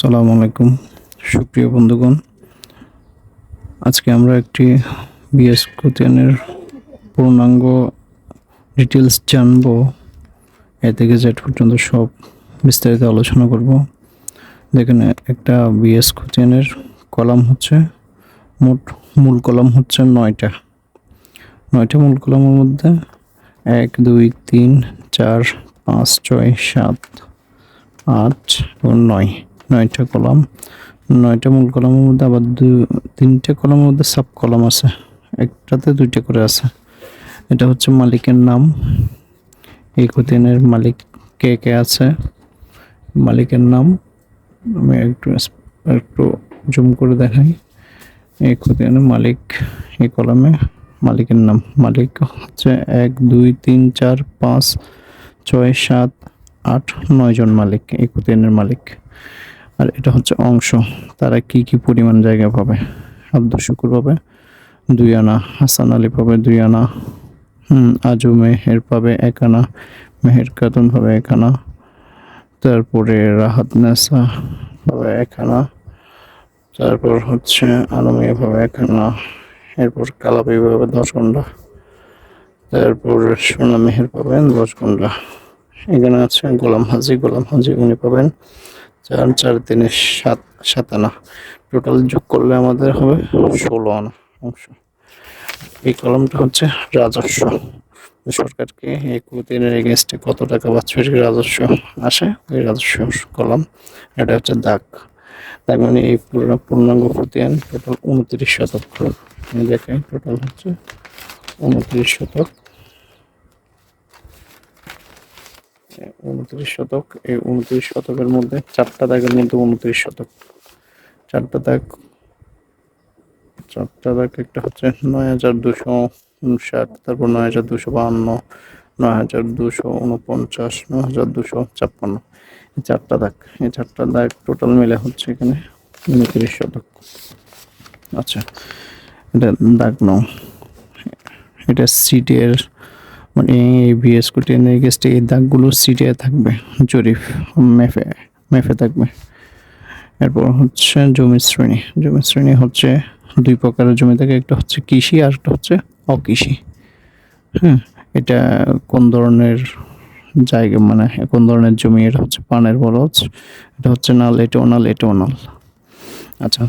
আসসালামু আলাইকুম। সুপ্রিয় বন্ধুগণ, আজকে আমরা একটি বিএস কোতিয়ানের পূর্ণাঙ্গ ডিটেলস জানব। এ থেকে জেড পর্যন্ত সব বিস্তারিত আলোচনা করব। দেখেন, একটা বিএস কোতিয়ানের কলাম হচ্ছে, মোট মূল কলাম হচ্ছে নয়টা। নয়টা মূল কলামের মধ্যে এক, দুই, তিন, চার, পাঁচ, ছয়, সাত, আট এবং নয়। নয়টা কলাম। নয়টা মূল কলামের মধ্যে আবার দু, তিনটে কলামের মধ্যে সাব কলাম আছে। একটাতে দুইটা করে আছে। এটা হচ্ছে মালিকের নাম। এই মালিক কে কে আছে? মালিকের নাম। আমি একটু একটু জুম করে দেখাই। এই মালিক এই কলামে মালিকের নাম। মালিক হচ্ছে এক, দুই, তিন, চার, পাঁচ, ছয়, সাত, আট, নয় জন মালিক এই খতিয়ানের মালিক। আর এটা হচ্ছে অংশ। তারা কি কি পরিমাণ জায়গা পাবে? আব্দুল শুকুর পাবে, দুই আনা, হাসান আলী পাবে দুই আনা আজু মেহের পাবে এক আনা, মেহের খাতুন পাবে এক আনা, তারপরে রাহাত নেসা পাবে এক আনা, তারপর হচ্ছে আলমিয়া পাবে এক আনা, এরপর কালাপি পাবে দশ ঘণ্টা তারপর সোনা মেহের পাবেন দশ ঘণ্টা এখানে আছে গোলাম হাজি গোলাম হাজি উনি পাবেন চার চার, তিনে, সাত সাত আনা। টোটাল যোগ করলে আমাদের হবে ষোলো আনা অংশ। এই কলমটা হচ্ছে রাজস্ব। সরকারকে এই কুতিনের এগেনস্টে কত টাকা বাৎসরিক রাজস্ব আসে, ওই রাজস্ব কলম। এটা হচ্ছে দাগ। তার মানে এই পুরো পূর্ণাঙ্গ খতিয়ান টোটাল উনত্রিশ শতক। দেখাই টোটাল হচ্ছে উনত্রিশ শতক। উনত্রিশ শতক। এই উনত্রিশ শতকের মধ্যে চারটা দাগের মধ্যে উনত্রিশ শতক। চারটা দাগ চারটা দাগ একটা হচ্ছে নয় হাজার দুশো উনষাট তারপর নয় হাজার দুশো বাহান্ন, নয় হাজার দুশো উনপঞ্চাশ নয় হাজার দুশো ছাপ্পান্ন। চারটা দাগ, এই চারটা দাগ টোটাল মিলে হচ্ছে এখানে উনত্রিশ শতক। আচ্ছা এটা দাগ নাও এটা সিটের এই বিএস কোটিয়ানের গেস্টে এই দাগগুলো সিটে থাকবে, জরিফ, মেফে মেফে থাকবে। এরপর হচ্ছে জমি শ্রেণি। জমি শ্রেণি হচ্ছে দুই প্রকারের জমি থাকে, একটা হচ্ছে কৃষি আর একটা হচ্ছে অকৃষি। হ্যাঁ এটা কোন ধরনের জায়গা মানে কোন ধরনের জমি? এটা হচ্ছে পানের বরজ এটা হচ্ছে নাল এটাও নাল এটাও নাল আচ্ছা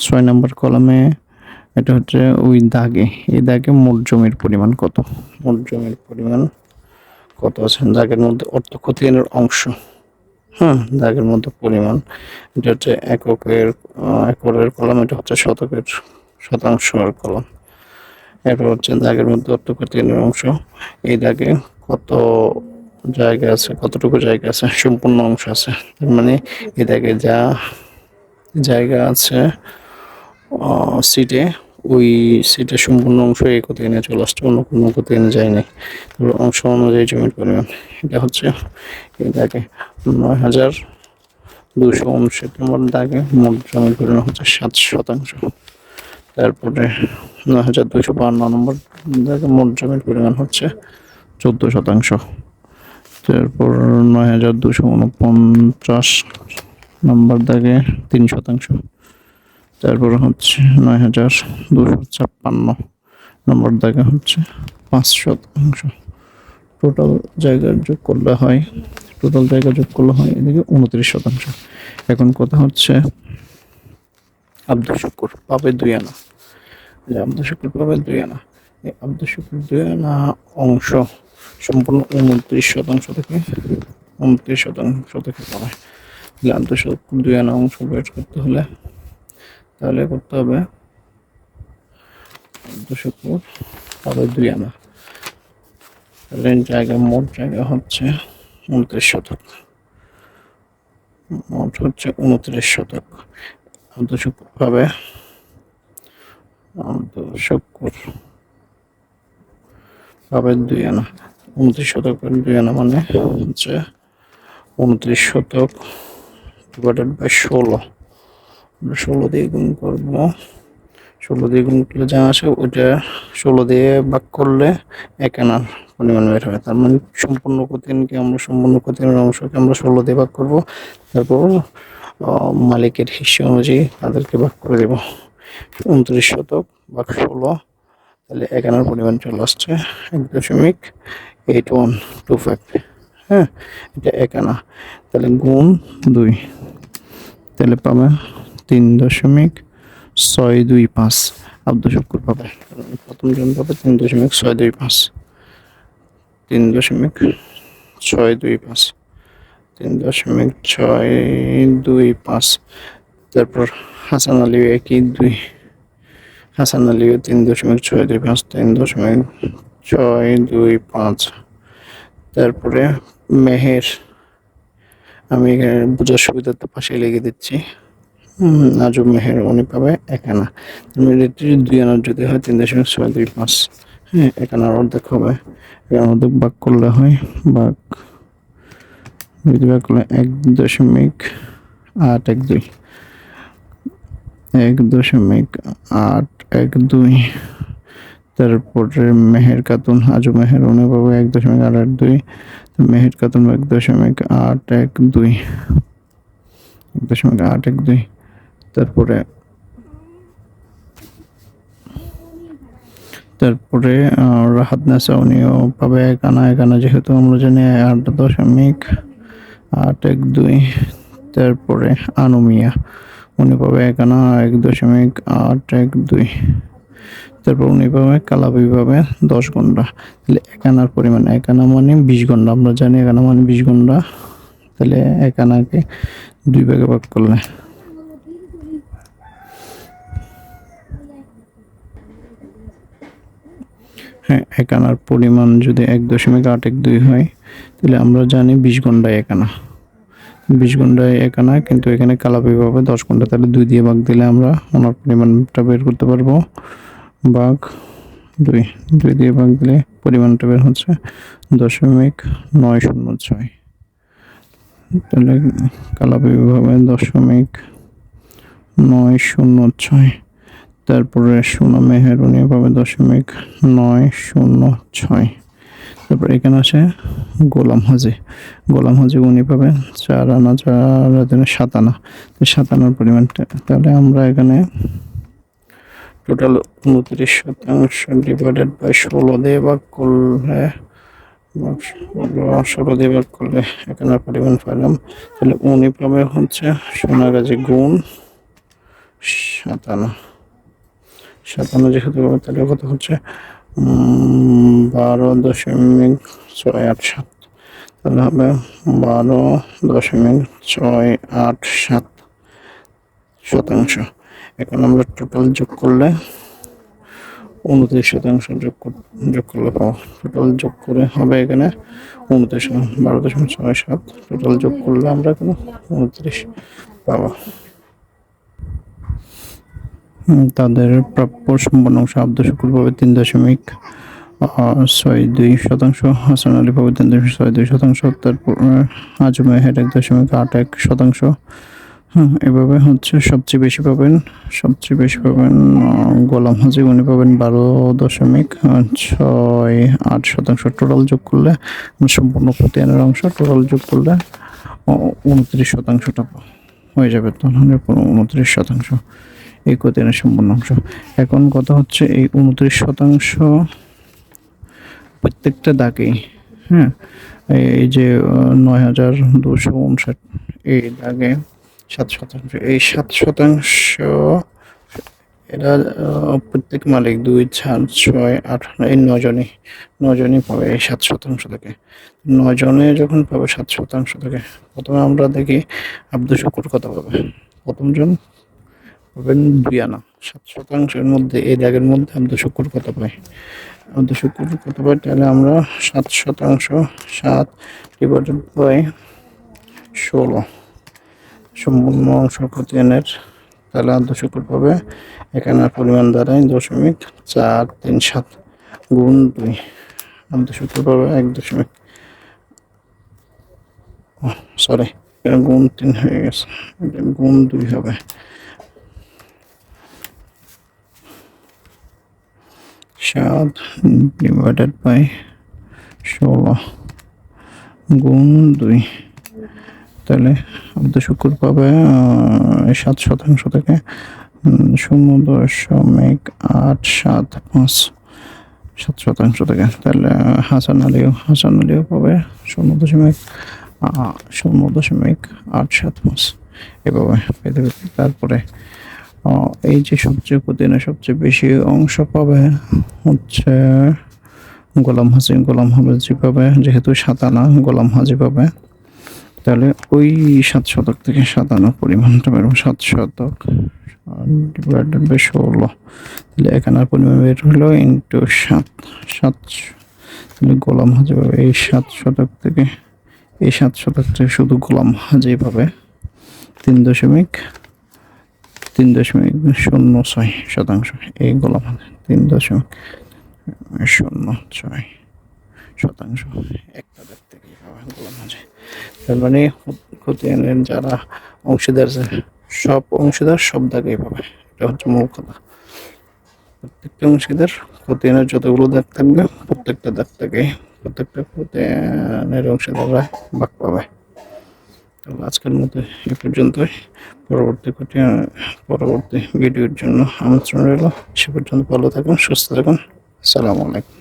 ছয় নম্বর কলমে এটা হচ্ছে ওই দাগে। এই দাগে মোট জমির পরিমাণ কত? মোট জমির পরিমাণ কত আছে? দাগের মধ্যে অর্থ খতিয়ানের অংশ। হ্যাঁ দাগের মধ্যে পরিমাণ। এটা হচ্ছে এককের একরের কলম, এটা হচ্ছে শতকের শতাংশের কলম। এরপর হচ্ছে দাগের মধ্যে অর্থ খতিয়ানের অংশ। এই দাগে কত জায়গা আছে? কতটুকু জায়গা আছে? সম্পূর্ণ অংশ আছে। তার মানে এই দাগে যা জায়গা আছে সিটে ওই সিটের সম্পূর্ণ অংশ এই কোথায় এনে চলে আসছে, অন্য কোনো কোথায় এনে যায়নি। অংশ অনুযায়ী জমির পরিমাণ এটা হচ্ছে, এই দাগে নয় হাজার দুশো উনষাট নম্বর দাগে মোট জমির পরিমাণ হচ্ছে সাত শতাংশ। তারপরে নয় হাজার দুশো বান্ন নম্বর দাগে মোট জমির পরিমাণ হচ্ছে চোদ্দ শতাংশ। তারপর নয় হাজার দুশো উনপঞ্চাশ নম্বর দাগে তিন শতাংশ। তারপর হচ্ছে নয় হাজার দুশো ছাপ্পান্ন নম্বর দাগে হচ্ছে পাঁচ শতাংশ। টোটাল জায়গার যোগ করলে হয় টোটাল জায়গা যোগ করলে হয় এদিকে উনত্রিশ শতাংশ। এখন কথা হচ্ছে আব্দুল শুকুর, পাবে দুই আনা যে আব্দুল শুকুর পাবে দুই আনা এই আব্দুল শুকুর দুই আনা অংশ সম্পূর্ণ উনত্রিশ শতাংশ থেকে, উনত্রিশ শতাংশ থেকে পাবে তাহলে আব্দুল শুকুর দুই আনা অংশ বের করতে হলে তাহলে করতে হবে দুশো ফুট তাহলে দুই আনা। তাহলে জায়গা, মোট জায়গা হচ্ছে উনত্রিশ শতক। মোট হচ্ছে উনত্রিশ শতক। দুশো ফুট পাবে দুশো ফুট পাবে দুই আনা। উনত্রিশ শতক দুই আনা মানে হচ্ছে উনত্রিশ শতক ডিভাইডেড বাই ষোলো। আমরা ষোলো দিয়ে গুণ করব ষোলো দিয়ে গুণ করলে যা আসে ওইটা ষোলো দিয়ে ভাগ করলে এক আনার পরিমাণ বের হবে তার মানে সম্পূর্ণ কোতিনকে আমরা, সম্পূর্ণ কোতিনের অংশকে আমরা ষোলো দিয়ে ভাগ করব। তারপর মালিকের হিস্যা অনুযায়ী তাদেরকে ভাগ করে দেব। উনত্রিশ শতক ভাগ ষোলো, তাহলে এখানের পরিমাণ চলে আসছে এক দশমিক এইট ওয়ান টু ফাইভ হ্যাঁ এটা একানা তাহলে গুণ দুই। তাহলে পাবে তিন দশমিক ছয় দুই পাঁচ। আব্দুল শুক্র পাবে প্রথম জন পাবে তিন দশমিক ছয় দুই পাঁচ। তিন দশমিক ছয় দুই পাঁচ। তিন দশমিক ছয় দুই পাঁচ। তারপর হাসান আলী একই দুই। হাসান আলীও তিন দশমিক ছয় দুই পাঁচ। তিন দশমিক ছয় দুই পাঁচ। তারপরে মেহের। আমি এখানে বোঝার সুবিধার্থে পাশে লিখে দিচ্ছি। আজব মেহের উনি পাবে এক আনা। মিলিটারি দুই আনার যদি হয়, তিন দশমিক ছয় দুই পাঁচ। হ্যাঁ এক আনার অর্ধেক হবে। এক আনার অর্ধেক ভাগ করলে হয় ভাগ দুই ভাগ করলে এক দশমিক আট এক দুই। এক দশমিক আট এক দুই। তারপরে মেহের কাতুন আজু মেহের উনি পাবে এক দশমিক আট আট দুই। মেহের কাতুন এক দশমিক আট এক দুই। এক দশমিক আট এক দুই। তারপরে তারপরে রাহাত নাসা উনিও পাবে এক আনা এক আনা যেহেতু আমরা জানি আট দশমিক আট এক দুই। তারপরে আনুমিয়া, উনি পাবে এক আনা এক দশমিক আট এক দুই। তারপর উনি পাবে কালাবি পাবে দশ ঘণ্টা তাহলে এক আনার পরিমাণ এক আনা মানে বিশ ঘণ্টা আমরা জানি এক আনা মানে বিশ ঘণ্টা তাহলে এক আনাকে দুই ভাগে ভাগ করলে হ্যাঁ এক আনার পরিমাণ যদি এক দশমিক আট এক দুই হয়, তাহলে আমরা জানি বিশ ঘন্টায় এক আনা বিশ ঘন্টায় এক আনা কিন্তু এখানে কালাপি পাবে দশ ঘণ্টা তাহলে দুই দিয়ে ভাগ দিলে আমরা ওনার পরিমাণটা বের করতে পারব। ভাগ দুই দুই দিয়ে ভাগ দিলে পরিমাণটা বের হচ্ছে দশমিক নয় শূন্য ছয়। তাহলে কালাপি পাবে দশমিক নয় শূন্য ছয়। তারপরে সোনা মেহেরুনি পাবে দশমিক নয় শূন্য ছয়। তারপর এখানে আছে গোলাম হাজি। গোলাম হাজি উনি পাবে চার আনা চার আনা, সাত আনা। তো সাত আনার পরিমাণটা তাহলে আমরা এখানে টোটাল উনত্রিশ শতাংশ ডিভাইডেড বাই ষোলো দিয়ে ভাগ করলে ষোলো দিয়ে ভাগ করলে এখানে পরিমাণ পেলাম তাহলে উনি পাবে হচ্ছে সোনাগাজী গুণ সাতানা সাতান্ন যেহেতু তাহলে কত হচ্ছে? বারো দশমিক ছয় আট সাত। তাহলে হবে বারো দশমিক ছয় আট সাত শতাংশ। এখন আমরা টোটাল যোগ করলে উনত্রিশ শতাংশ যোগ যোগ করলে পাবো। টোটাল যোগ করে হবে এখানে উনত্রিশ, বারো দশমিক ছয় সাত। টোটাল যোগ করলে আমরা এখানে উনত্রিশ পাবো। তাদের প্রাপ্য সম্পন্ন অংশ আব্দ শুকুর পাবে তিন দশমিক ছয় দুই শতাংশ, হাসান আলী পাবে তিন দশমিক ছয় দুই শতাংশ, তারপর আজম এক দশমিক আট এক শতাংশ। হ্যাঁ এভাবে হচ্ছে সবচেয়ে বেশি পাবেন, সবচেয়ে বেশি পাবেন গোলাম হাজি, উনি পাবেন বারো দশমিক ছয় আট শতাংশ টোটাল যোগ করলে সম্পূর্ণ প্রতিষ্ঠানের অংশ টোটাল যোগ করলে উনত্রিশ শতাংশটা হয়ে যাবে পুরো উনত্রিশ শতাংশ। এই সম্পূর্ণ অংশ। এখন কথা হচ্ছে এই উনত্রিশ শতাংশ প্রত্যেকটা দাগেই হ্যাঁ? এই যে নয় হাজার দুশো উনষাট এই দাগে সাত শতাংশ। এই সাত শতাংশ, এরা প্রত্যেক মালিক দুই, চার, ছয়, আট এই নজনই নজনই পাবে এই সাত শতাংশ থেকে। নজনে যখন পাবে সাত শতাংশ থেকে, প্রথমে আমরা দেখি আব্দুল শুকুর কত পাবে প্রথমজন পাবেন দুই আনা সাত শতাংশের মধ্যে, এই দাগের মধ্যে আব্দুল শুকুর কত পায় আব্দুল শুকুর কত পায় তাহলে আমরা সাত শতাংশ, সাত ডিভাইডেড বাই ষোলো। সম্পূর্ণ অংশ প্রতিদিনের, তাহলে আব্দুল শুকুর পাবে এখানে পরিমাণ দাঁড়ায় দশমিক চার তিন সাত গুণ দুই। আব্দুল শুকুর পাবে এক দশমিক সরি গুণ তিন হয়ে গেছে গুণ দুই হবে। সাত ডিভাইডেড বাই ষোলো গুণ দুই। তাহলে আমাদের শুক্র পাবে সাত শতাংশ থেকে শূন্য দশমিক আট সাত পাঁচ, সাত শতাংশ থেকে। তাহলে হাসান আলীও হাসান আলীও পাবে শূন্য দশমিক শূন্য দশমিক আট সাত পাঁচ। এভাবে পেতে পেতে তারপরে এই যে সবচেয়ে প্রতিদিনে সবচেয়ে বেশি অংশ পাবে হচ্ছে গোলাম হাসিন গোলাম হাফেজি পাবে, যেহেতু সাতানা গোলাম হাজি পাবে। তাহলে ওই সাত শতক থেকে সাতান্ন পরিমাণটা বের সাত শতক ষোলো। তাহলে এখানে পরিমাণ বের হলো ইন্টু সাত সাত তাহলে গোলাম হাজি পাবে এই সাত শতক থেকে, এই সাত শতক থেকে শুধু গোলাম হাজি পাবে। তিন দশমিক তিন দশমিক শূন্য ছয় শতাংশ। এই হাজি তিন দশমিক শূন্য ছয় শতাংশ। একটা দেখ থেকে গোলাম তার মানে খতিয়ানের যারা অংশীদার, সব অংশীদার সব দাগেই পাবে। এটা হচ্ছে মূল কথা। প্রত্যেকটা অংশীদার খতিয়ানের যতগুলো দাগ থাকবে, প্রত্যেকটা দাগ থেকে প্রত্যেকটা খতিয়ানের অংশীদাররা ভাগ পাবে। তো আজকের মতো এ পর্যন্তই। পরবর্তী পরবর্তী ভিডিওর জন্য আমন্ত্রণ রইল। সে পর্যন্ত ভালো থাকুন, সুস্থ থাকুন। সালামু আলাইকুম।